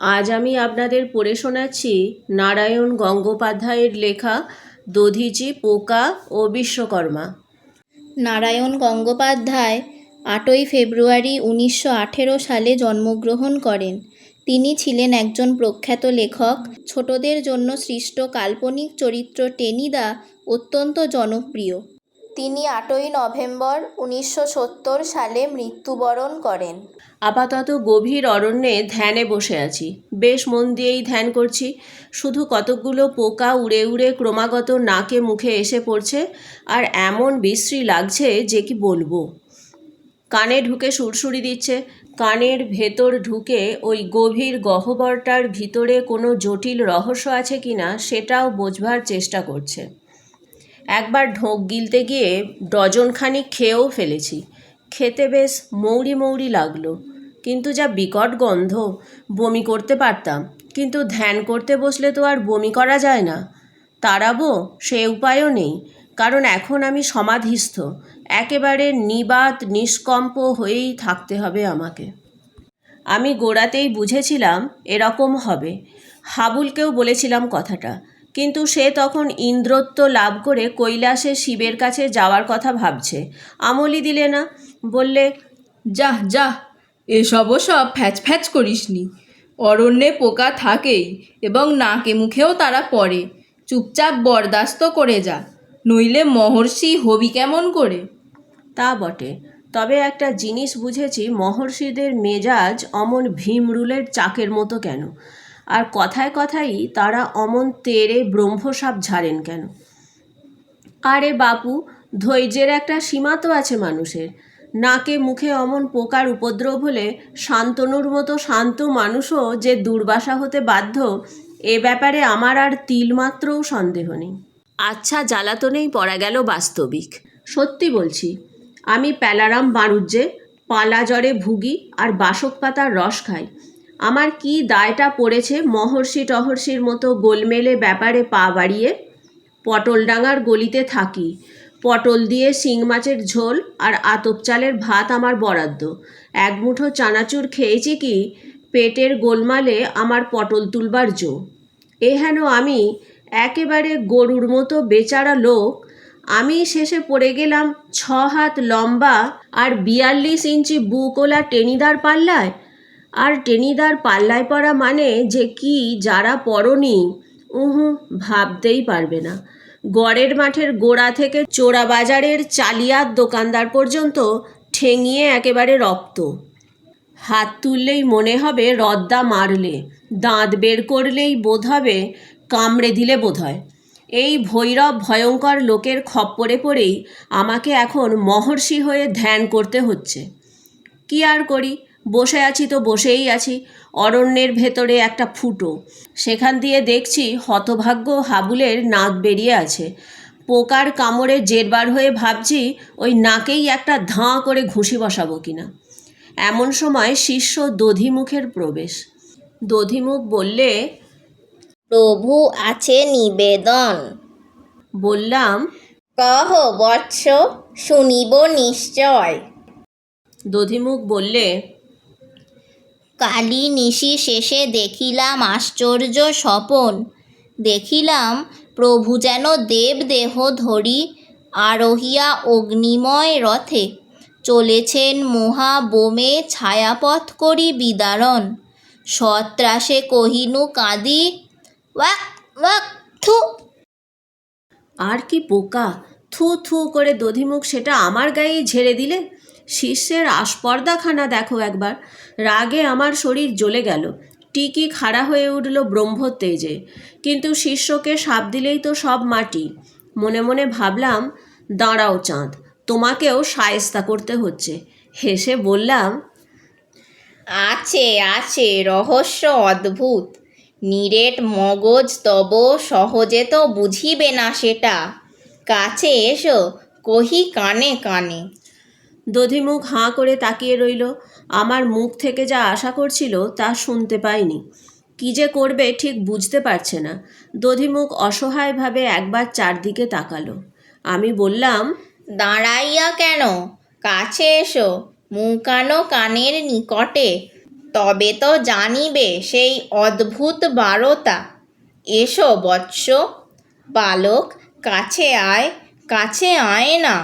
আজ আমি আপনাদের পড়ে শোনাচ্ছি নারায়ণ গঙ্গোপাধ্যায়ের লেখা দধিচি পোকা ও বিশ্বকর্মা। নারায়ণ গঙ্গোপাধ্যায় আটই ফেব্রুয়ারি উনিশশো আঠেরো সালে জন্মগ্রহণ করেন। তিনি ছিলেন একজন প্রখ্যাত লেখক। ছোটদের জন্য সৃষ্ট কাল্পনিক চরিত্র টেনিদা অত্যন্ত জনপ্রিয়। তিনি আটই নভেম্বর উনিশশো সত্তর সালে মৃত্যুবরণ করেন। আপাতত গভীর অরণ্যে ধ্যানে বসে আছি। বেশ মন দিয়েই ধ্যান করছি। শুধু কতকগুলো পোকা উড়ে উড়ে ক্রমাগত নাকে মুখে এসে পড়ছে আর এমন বিশ্রী লাগছে যে কি বলব। কানে ঢুকে সুরসুরি দিচ্ছে। কানের ভেতর ঢুকে ওই গভীর গহ্বরটার ভিতরে কোনো জটিল রহস্য আছে কিনা সেটাও বোঝবার চেষ্টা করছে। একবার ঢোক গিলতে গিয়ে ডজনখানিক খেয়েও ফেলেছি। খেতে বেশ মৌরি মৌরি লাগল। কিন্তু যা বিকট গন্ধ, বমি করতে পারতাম, কিন্তু ধ্যান করতে বসলে তো আর বমি করা যায় না। তাড়াবো সে উপায়ও নেই, কারণ এখন আমি সমাধিস্থ, একেবারে নিবাত, নিষ্কম্প হয়েই থাকতে হবে আমাকে। আমি গোড়াতেই বুঝেছিলাম এরকম হবে। হাবুলকেও বলেছিলাম কথাটা। কিন্তু সে তখন ইন্দ্রত্ব লাভ করে কৈলাসে শিবের কাছে যাওয়ার কথা ভাবছে। আমলি দিলে না বললে যাহ যাহ এসবও সব ফ্যাচ ফ্যাচ করিসনি। অরণ্যে পোকা থাকেই এবং নাকে মুখেও তারা পড়ে। চুপচাপ বরদাস্ত করে যা নইলে মহর্ষি হবি কেমন করে? তা বটে। তবে একটা জিনিস বুঝেছি মহর্ষিদের মেজাজ অমন ভীমরুলের চাকের মতো কেন? আর কথায় কথাই তারা অমন তেরে ব্রহ্মসাপ ঝাড়েন কেন? আরে বাপু ধৈর্যের একটা সীমা তো আছে মানুষের। নাকে মুখে অমন পোকার উপদ্রব হলে শান্তনুর মতো শান্ত মানুষও যে দুর্বাসা হতে বাধ্য এ ব্যাপারে আমার আর তিলমাত্রও সন্দেহ নেই। আচ্ছা জ্বালাতনেই পড়া গেল বাস্তবিক। সত্যি বলছি আমি প্যালারাম বাণুজ্যে পালা জ্বরে ভুগি আর বাসক পাতার রস খাই। আমার কি দায়টা পড়েছে মহর্ষি টহর্ষির মতো গোলমেলে ব্যাপারে পা বাড়িয়ে? পটলডাঙার গলিতে থাকি। পটল দিয়ে শিং মাছের ঝোল আর আতপ চালের ভাত আমার বরাদ্দ। এক মুঠো চানাচুর খেয়েছি কি? পেটের গোলমালে আমার পটল তুলবার জো। এ হেন আমি একেবারে গরুর মতো বেচারা লোক। আমি শেষে পড়ে গেলাম ছ হাত লম্বা আর বিয়াল্লিশ ইঞ্চি বুকোলা টেনিদার পাল্লায়। আর টেনিদার পাল্লায় পড়া মানে যে কি যারা পড়নি, উহু, ভাবতেই পারবে না। গড়ের মাঠের গোড়া থেকে চোরা বাজারের চালিয়ার দোকানদার পর্যন্ত ঠেঙিয়ে একেবারে রক্ত। হাত তুললেই মনে হবে রদ্দা মারলে, দাঁত বের করলেই বোধ হবে কামড়ে দিলে বোধ হয়। এই ভৈরব ভয়ঙ্কর লোকের খপ্পরে পড়েই আমাকে এখন মহর্ষি হয়ে ধ্যান করতে হচ্ছে। কি আর করি? বসে আছি তো বসেই আছি। অরণ্যের ভেতরে একটা ফুটো। সেখান দিয়ে দেখছি হতভাগ্য হাবুলের নাক বেরিয়ে আছে। পোকার কামড়ে জেরবার হয়ে ভাবছি ওই নাকেই একটা ধাঁ করে ঘুষি বসাবো কিনা। এমন সময় শিষ্য দধিমুখের প্রবেশ। দধিমুখ বললে প্রভু আছে নিবেদন। বললাম কহ বৎস শুনিব নিশ্চয়। দধিমুখ বললে কালী নিশি শেষে দেখিলাম আশ্চর্য স্বপন। দেখিলাম প্রভু যেন দেবদেহ ধরি আরোহিয়া অগ্নিময় রথে। চলেছেন মহা বোমে ছায়াপথ করি বিদারণ। সত্রাসে কহিনু কাঁদি থু। আর কি পোকা থু থু করে দধিমুখ সেটা আমার গায়েই ঝেড়ে দিলে? শিষ্যের আস্পর্দাখানা দেখো একবার। রাগে আমার শরীর জ্বলে গেল। টিকি খাড়া হয়ে উঠল ব্রহ্মতেজে কিন্তু শিষ্যকে সাপ দিলেই তো সব মাটি। মনে মনে ভাবলাম, দাঁড়াও চাঁদ, তোমাকেও সায়স্তা করতে হচ্ছে। হেসে বললাম, আছে আছে, রহস্য অদ্ভুত। নিরেট মগজ তব সহজে তো বুঝিবে না সেটা। কাছে এসো, কহি কানে কানে। দধিমুখ হাঁ করে তাকিয়ে রইল। আমার মুখ থেকে যা আশা করছিল তা শুনতে পাইনি। কী যে করবে ঠিক বুঝতে পারছে না। দধিমুখ অসহায়ভাবে একবার চারদিকে তাকালো। আমি বললাম, দাঁড়াইয়া কেন? কাছে এসো। মুখানো কানের নিকটে। তবে তো জানিবে সেই অদ্ভুত বারতা। এসো বৎস। বালক, কাছে আয় কাছে আয় না।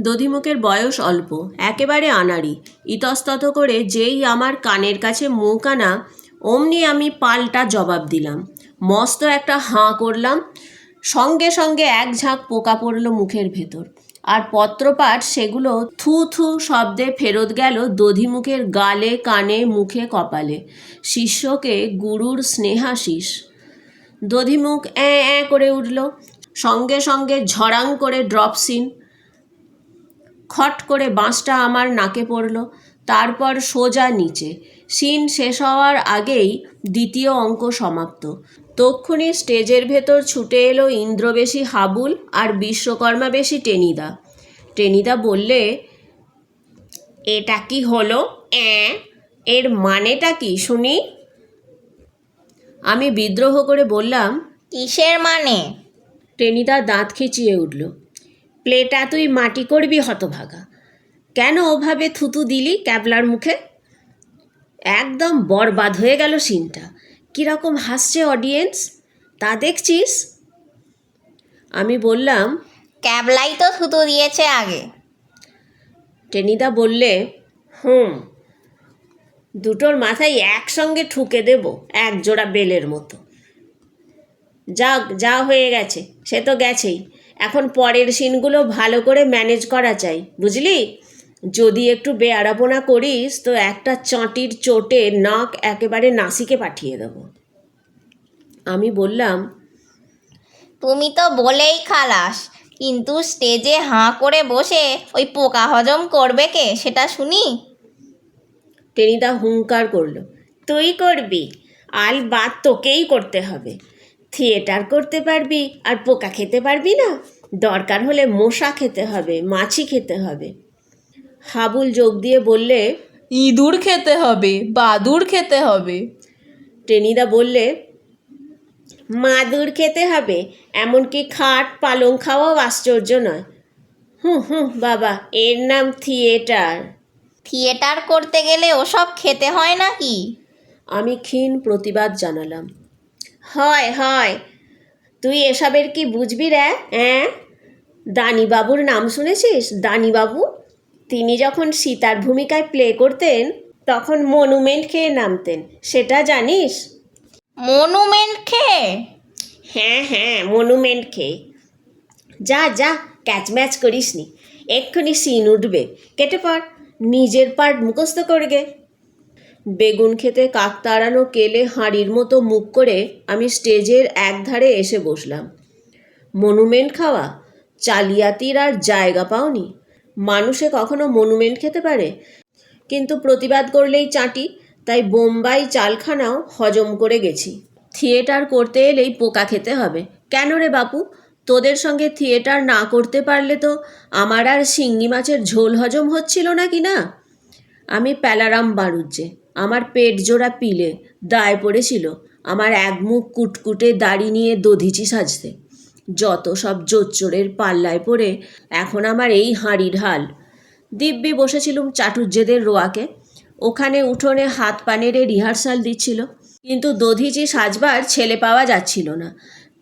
দধিমুখের বয়স অল্প, একেবারে আনাড়ি। ইতস্তত করে যেই আমার কানের কাছে মুখ আনা, অমনি আমি পাল্টা জবাব দিলাম। মস্ত একটা হাঁ করলাম, সঙ্গে সঙ্গে এক ঝাঁক পোকা পড়ল মুখের ভেতর। আর পত্রপাঠ সেগুলো থু থু শব্দে ফেরত গেল দধিমুখের গালে, কানে, মুখে, কপালে। শিষ্যকে গুরুর স্নেহাশিস দধিমুখ অ্যাঁ অ্যাঁ করে উঠল। সঙ্গে সঙ্গে ঝড়াং করে ড্রপ সিন। খট করে বাঁশটা আমার নাকে পড়ল তারপর সোজা নিচে। সিন শেষ হওয়ার আগেই দ্বিতীয় অঙ্ক সমাপ্ত। তক্ষুনি স্টেজের ভেতর ছুটে এলো ইন্দ্রবেশী হাবুল আর বিশ্বকর্মা বেশি টেনিদা। টেনিদা বললে এটা কি হলো? অ্যাঁ এর মানেটা কি শুনি? আমি বিদ্রোহ করে বললাম কিসের মানে? টেনিদা দাঁত খিচিয়ে উঠল। প্লেটা তুই মাটি করবি হতভাগা। কেন ওভাবে থুতু দিলি ক্যাবলার মুখে? একদম বরবাদ হয়ে গেল সিনটা। কীরকম হাসছে অডিয়েন্স তা দেখছিস? আমি বললাম ক্যাবলাই তো থুতু দিয়েছে আগে। টেনিদা বললে হুম দুটোর মাথায় একসঙ্গে ঠুকে দেব এক জোড়া বেলের মতো। যাক যা হয়ে গেছে সে তো গেছেই। এখন পরের সিনগুলো ভালো করে ম্যানেজ করা চাই বুঝলি? যদি একটু বেয়ারাপোনা করিস তো একটা চাঁটির চোটে নাক একেবারে নাসিকে পাঠিয়ে দেব। আমি বললাম তুমি তো বলেই খালাস কিন্তু স্টেজে হাঁ করে বসে ওই পোকা হজম করবে কে সেটা শুনি? টেনিদা হুঙ্কার করল তুই করবি আল বাদ তোকেই করতে হবে। থিয়েটার করতে পারবি আর পোকা খেতে পারবি না। দরকার হলে মশা খেতে হবে মাছি খেতে হবে। হাবুল যোগ দিয়ে বললে ইঁদুর খেতে হবে বাদুর খেতে হবে। টেনিদা বললে মাদুর খেতে হবে এমনকি খাট পালং খাওয়াও আশ্চর্য নয়। হুঁ হুঁ বাবা এর নাম থিয়েটার। থিয়েটার করতে গেলে ওসব খেতে হয় নাকি? আমি ক্ষীণ প্রতিবাদ জানালাম। হয় হয়। তুই এসবের কি বুঝবি রে হ্যাঁ দানিবাবুর নাম শুনেছিস? দানিবাবু? তিনি যখন সীতার ভূমিকায় প্লে করতেন তখন মনুমেন্ট খেয়ে নামতেন। সেটা জানিস? মনুমেন্ট খেয়ে? হ্যাঁ হ্যাঁ মনুমেন্ট খেয়ে। যা যা ক্যাচ ম্যাচ করিস নি এক্ষুনি সিন উঠবে। কেটে পড়। নিজের পার্ট মুখস্থ করগে। বেগুন খেতে কাক তাড়ানো কেলে হাঁড়ির মতো মুখ করে আমি স্টেজের একধারে এসে বসলাম। মনুমেন্ট খাওয়া, চালিয়াতির আর জায়গা পাওনি। মানুষে কখনো মনুমেন্ট খেতে পারে? কিন্তু প্রতিবাদ করলেই চাটি, তাই বোম্বাই চালখানাও হজম করে গেছি। থিয়েটার করতে এলেই পোকা খেতে হবে। কেন রে বাপু? তোদের সঙ্গে থিয়েটার না করতে পারলে তো আমার আর শিঙ্গি মাছের ঝোল হজম হচ্ছিল না কি না? আমি প্যালারাম বাড়ুজ্জে আমার পেট জোড়া পিলে, দায় পড়েছিল। আমার এক মুখ কুটকুটে দাড়ি নিয়ে দধিচি সাজতে। যত সব জোচ্চোরের পাল্লায় পড়ে, এখন আমার এই হাঁড়ির হাল। দিব্যি বসেছিলুম চাটুর্যেদের রোয়াকে। ওখানে উঠোনে হাত পানেরে রিহার্সাল দিচ্ছিল। কিন্তু দধিচি সাজবার ছেলে পাওয়া যাচ্ছিল না।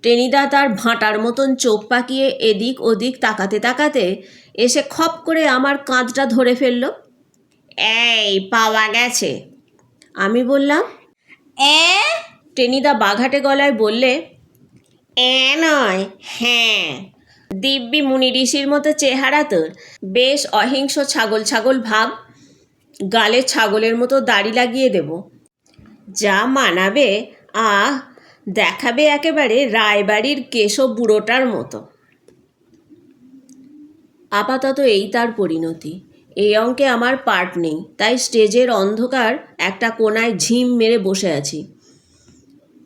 টেনিদা তার ভাঁটার মতন চোখ পাকিয়ে এদিক ওদিক তাকাতে তাকাতে এসে খপ করে আমার কাঁধটা ধরে ফেলল। এই, পাওয়া গেছে। আমি বললাম এ? টেনিদা বাঘাটে গলায় বললে এ নয় হ্যাঁ। দিব্যি মুনি ঋষির মতো চেহারা তোর। বেশ অহিংস ছাগল ছাগল ভাব। গালে ছাগলের মতো দাড়ি লাগিয়ে দেব। যা মানাবে আহ দেখাবে একেবারে রায়বাড়ির কেশব বুড়োটার মতো। আপাতত এই তার পরিণতি। এই অঙ্কে আমার পার্ট নেই, তাই স্টেজের অন্ধকার একটা কোনায় ঝিম মেরে বসে আছি।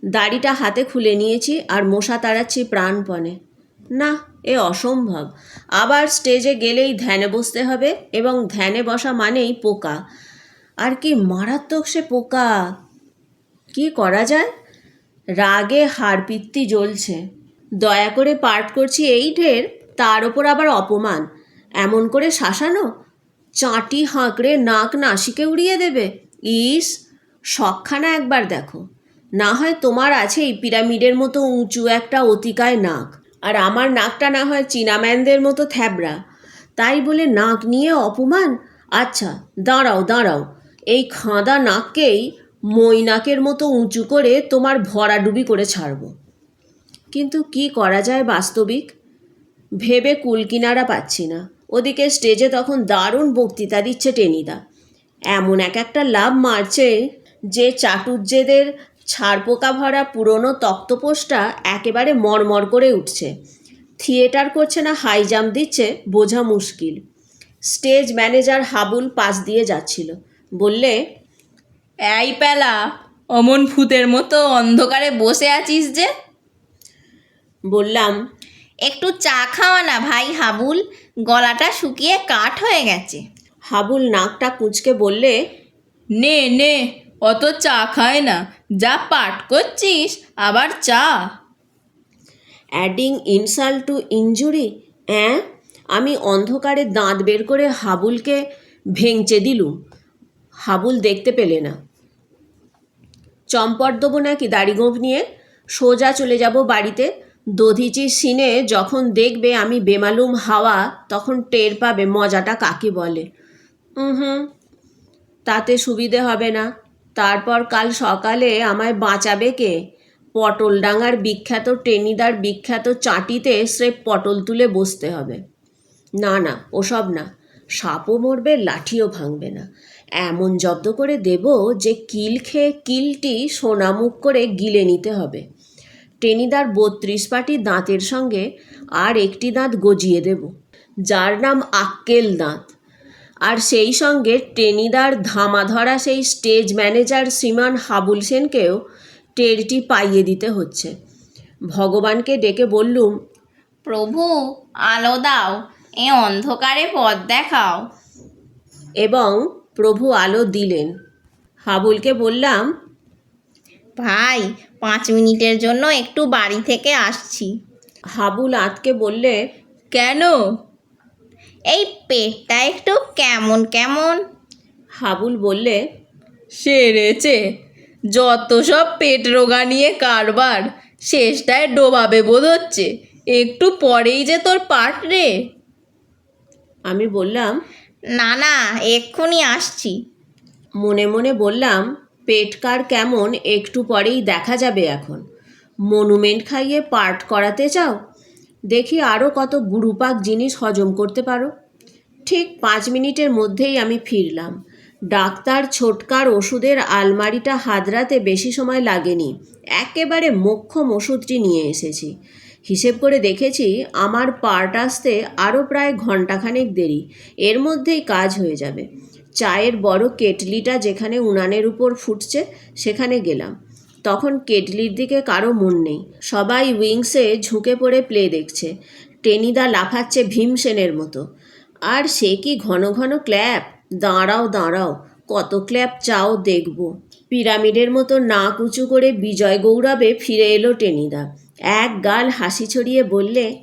দাড়িটা হাতে খুলে নিয়েছি আর মশা তাড়াচ্ছি প্রাণপণে। না, এ অসম্ভব। আবার স্টেজে গেলেই ধ্যানে বসতে হবে এবং ধ্যানে বসা মানেই পোকা। আর কি মারাত্মক সে পোকা! কি করা যায়? রাগে হাড়পিত্তি জ্বলছে। দয়া করে পাঠ করছি এই ঢের তার ওপর আবার অপমান। এমন করে শাসানো? চাঁটি হাঁকড়ে নাক নাসিকে উড়িয়ে দেবে। ইস শখখানা একবার দেখো। না হয় তোমার আছে এই পিরামিডের মতো উঁচু একটা অতিকায় নাক, আর আমার নাকটা না হয় চীনাম্যানদের মতো থ্যাবড়া। তাই বলে নাক নিয়ে অপমান? আচ্ছা দাঁড়াও দাঁড়াও। এই খাঁদা নাককেই মই নাকের মতো উঁচু করে তোমার ভরাডুবি করে ছাড়ব। কিন্তু কি করা যায় বাস্তবিক? ভেবে কুলকিনারা পাচ্ছি না। ওদিকে স্টেজে তখন দারুণ বক্তৃতা দিচ্ছে টেনিদা। এমন এক একটা লাভ মারছে যে চাটুজ্যেদের ছাড়পোকা ভরা পুরনো তক্তপোষটা একেবারে মরমর করে উঠছে। থিয়েটার করছে না হাই জাম্প দিচ্ছে, বোঝা মুশকিল। স্টেজ ম্যানেজার হাবুল পাশ দিয়ে যাচ্ছিল। বললে, এই পেলা, অমন ভূতের মতো অন্ধকারে বসে আছিস যে? বললাম, একটু চা খাওয়া না ভাই হাবুল? গলাটা শুকিয়ে কাঠ হয়ে গেছে। হাবুল নাকটা কুঁচকে বললে নে নে অত চা খায় না যা পাঠ করছিস আবার চা। অ্যাডিং ইনসাল্ট টু ইনজুরি অ্যাঁ? আমি অন্ধকারে দাঁত বের করে হাবুলকে ভেঙচে দিলুম। হাবুল দেখতে পেলে না। চম্পট দেবো নাকি দাড়ি গোঁফ নিয়ে? সোজা চলে যাব বাড়িতে। দধিচির সিনে যখন দেখবে আমি বেমালুম হাওয়া, তখন টের পাবে মজাটা কাকে বলে। হুম তাতে সুবিধে হবে না। তারপর কাল সকালে আমায় বাঁচাবে কে? পটলডাঙ্গার বিখ্যাত টেনিদার বিখ্যাত চাটিতে স্রেফ পটল তুলে বসতে হবে। না না, ওসব না। সাপও মরবে, লাঠিও ভাঙবে না। এমন জব্দ করে দেব যে কিল খেয়ে কিলটি সোনামুখ করে গিলে নিতে হবে। টেনিদার বত্রিশ পাটি দাঁতের সঙ্গে আর একটি দাঁত গজিয়ে দেব যার নাম আক্কেল দাঁত। আর সেই সঙ্গে টেনিদার ধামা ধরা সেই স্টেজ ম্যানেজার শ্রীমান হাবুল সেনকেও টেরটি পাইয়ে দিতে হচ্ছে। ভগবানকে ডেকে বললুম প্রভু আলো দাও এ অন্ধকারে পথ দেখাও। এবং প্রভু আলো দিলেন। হাবুলকে বললাম ভাই পাঁচ মিনিটের জন্য একটু বাড়ি থেকে আসছি। হাবুল আঁতকে বললে কেন? এই পেটটা একটু কেমন কেমন? হাবুল বললে সেরেছে যত সব পেট রোগা নিয়ে কারবার শেষটায় ডোবাবে বোধ হচ্ছে একটু পরেই যে তোর পাট রে। আমি বললাম না না এক্ষুনি আসছি। মনে মনে বললাম পেটকার কেমন একটু পরেই দেখা যাবে এখন। মনুমেন্ট খাইয়ে পার্ট করাতে চাও? দেখি আরও কত গুরুপাক জিনিস হজম করতে পারো। ঠিক পাঁচ মিনিটের মধ্যেই আমি ফিরলাম। ডাক্তার ছোটকার ওষুধের আলমারিটা হাতড়াতে বেশি সময় লাগেনি। একেবারে মোক্ষম ওষুধটি নিয়ে এসেছি। হিসেব করে দেখেছি আমার পার্ট আসতে আরও প্রায় ঘন্টাখানেক দেরি। এর মধ্যেই কাজ হয়ে যাবে। চায়ের বড় কেটলিটা যেখানে উনানের উপর ফুটছে, সেখানে গেলাম। তখন কেটলির দিকে কারও মন নেই। সবাই উইংসে ঝুঁকে পড়ে প্লে দেখছে। টেনিদা লাফাচ্ছে ভীমসেনের মতো। আর সে কি ঘন ঘন ক্ল্যাপ? দাঁড়াও দাঁড়াও, কত ক্ল্যাপ চাও দেখব। পিরামিডের মতো নাক উঁচু করে বিজয় গৌরবে ফিরে এলো টেনিদা। এক গাল হাসি ছড়িয়ে বললে,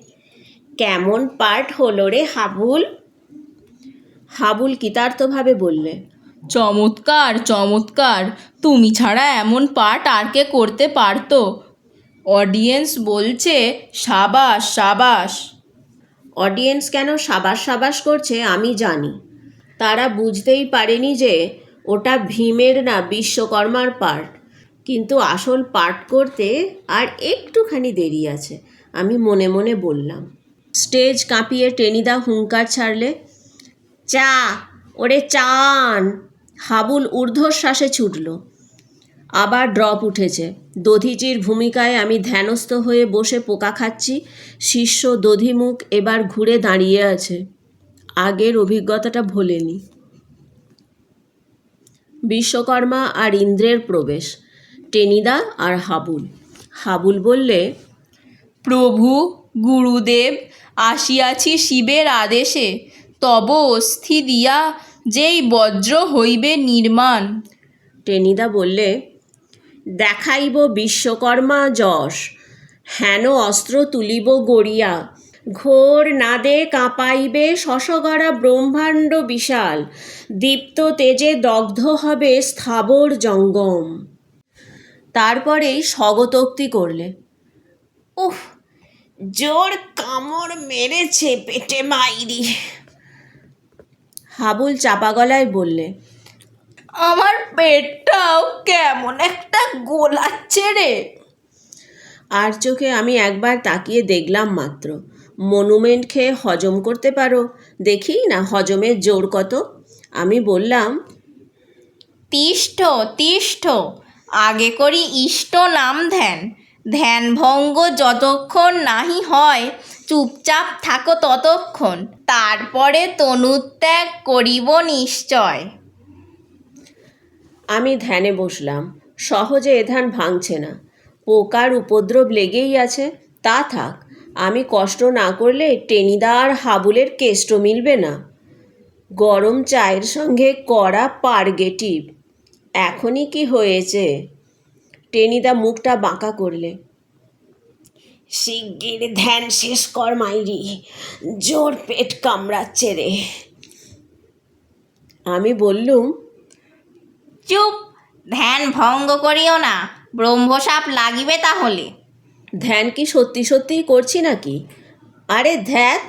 কেমন পার্ট হলো রে হাবুল? হাবুল কৃতার্থভাবে বললে চমৎকার চমৎকার। তুমি ছাড়া এমন পাঠ আর কে করতে পারতো? অডিয়েন্স বলছে সাবাস সাবাস। অডিয়েন্স কেন সাবাস সাবাস করছে আমি জানি। তারা বুঝতেই পারেনি যে ওটা ভীমের না বিশ্বকর্মার পার্ট কিন্তু আসল পার্ট করতে আর একটুখানি দেরি আছে আমি মনে মনে বললাম। স্টেজ কাঁপিয়ে টেনিদা হুঙ্কার ছাড়লে চা, ওরে চান। হাবুল ঊর্ধ্বশ্বাসে ছুটল। আবার ড্রপ উঠেছে। দধিচির ভূমিকায় আমি ধ্যানস্থ হয়ে বসে পোকা খাচ্ছি। শিষ্য দধিমুখ এবার ঘুরে দাঁড়িয়ে আছে। আগের অভিজ্ঞতাটা ভোলেনি। বিশ্বকর্মা আর ইন্দ্রের প্রবেশ। টেনিদা আর হাবুল। হাবুল বললে, প্রভু, গুরুদেব, আসিয়াছি শিবের আদেশে। তব অস্থি দিয়া যেই বজ্র হইবে নির্মাণ। টেনিদা বললে, দেখাইব বিশ্বকর্মা যশ, হেন অস্ত্র তুলিব গড়িয়া, ঘোর নাদে কাঁপাইবে শশগড়া ব্রহ্মাণ্ড বিশাল, দীপ্ত তেজে দগ্ধ হবে স্থাবর জঙ্গম। তারপরেই স্বগতোক্তি করলে, উফ, জোর কামড় মেরেছে পেটে মাইরি। হাবুল চাপা গলায় বললে, আমার পেটটাও কেমন একটা গোলাচ্ছে রে। আর চোখে আমি একবার তাকিয়ে দেখলাম মাত্র। মনুমেন্ট খেয়ে হজম করতে পারো, দেখি না হজমের জোর কত? আমি বললাম, তিষ্ঠ তিষ্ঠ, আগে করি ইষ্ট নাম ধ্যান। ধ্যান ভঙ্গ যতক্ষণ নাহি হয় চুপচাপ থাকো ততক্ষণ। তারপরে তনুত্যাগ করিব নিশ্চয়। আমি ধ্যানে বসলাম। সহজে এ ধ্যান ভাঙছে না। পোকার উপদ্রব লেগেই আছে। তা থাক, আমি কষ্ট না করলে টেনিদা আর হাবুলের কেষ্ট মিলবে না। গরম চায়ের সঙ্গে কড়া পারগেটিভ। এখনই কি হয়েছে? টেনিদা মুখটা বাঁকা করলে। শিগগির ধ্যান শেষ কর মাইরি জোর পেট কামড়াচ্ছে রে। আমি বললুম চুপ ধ্যান ভঙ্গ করিও না ব্রহ্মসাপ লাগিবে তাহলে। ধ্যান কি সত্যি সত্যিই করছি নাকি? আরে ধ্যাত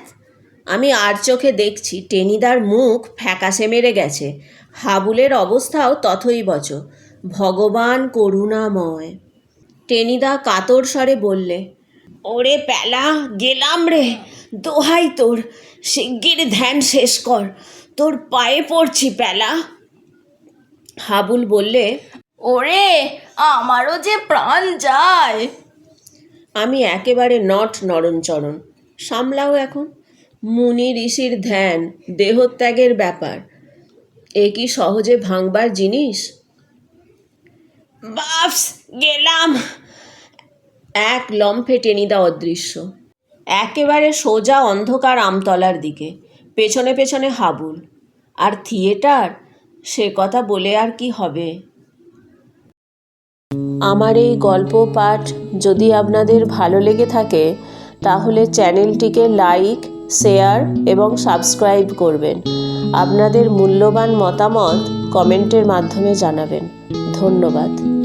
আমি আর চোখে দেখছি টেনিদার মুখ ফ্যাকাশে মেরে গেছে হাবুলের অবস্থাও তথই বচ ভগবান করুণাময়। টেনিদা কাতর স্বরে বললে ওরে প্যালা গেলাম রে। দোহাই তোর শিগগির ধ্যান শেষ কর। তোর পায়ে পড়ছি প্যালা হাবুল বললে ওরে আমারও যে প্রাণ যায়। আমি একেবারে নট নরণচরণ। সামলাও এখন। মুনি ঋষির ধ্যান দেহত্যাগের ব্যাপার। এ কি সহজে ভাঙবার জিনিস? বাপস গেলাম। এক লম্ফে টেনিদা অদৃশ্য একেবারে সোজা অন্ধকার আমতলার দিকে। পেছনে পেছনে হাবুল। আর থিয়েটার? সে কথা বলে আর কি হবে? আমার এই গল্প পাঠ যদি আপনাদের ভালো লেগে থাকে, তাহলে চ্যানেলটিকে লাইক, শেয়ার এবং সাবস্ক্রাইব করবেন। আপনাদের মূল্যবান মতামত কমেন্টের মাধ্যমে জানাবেন। ধন্যবাদ।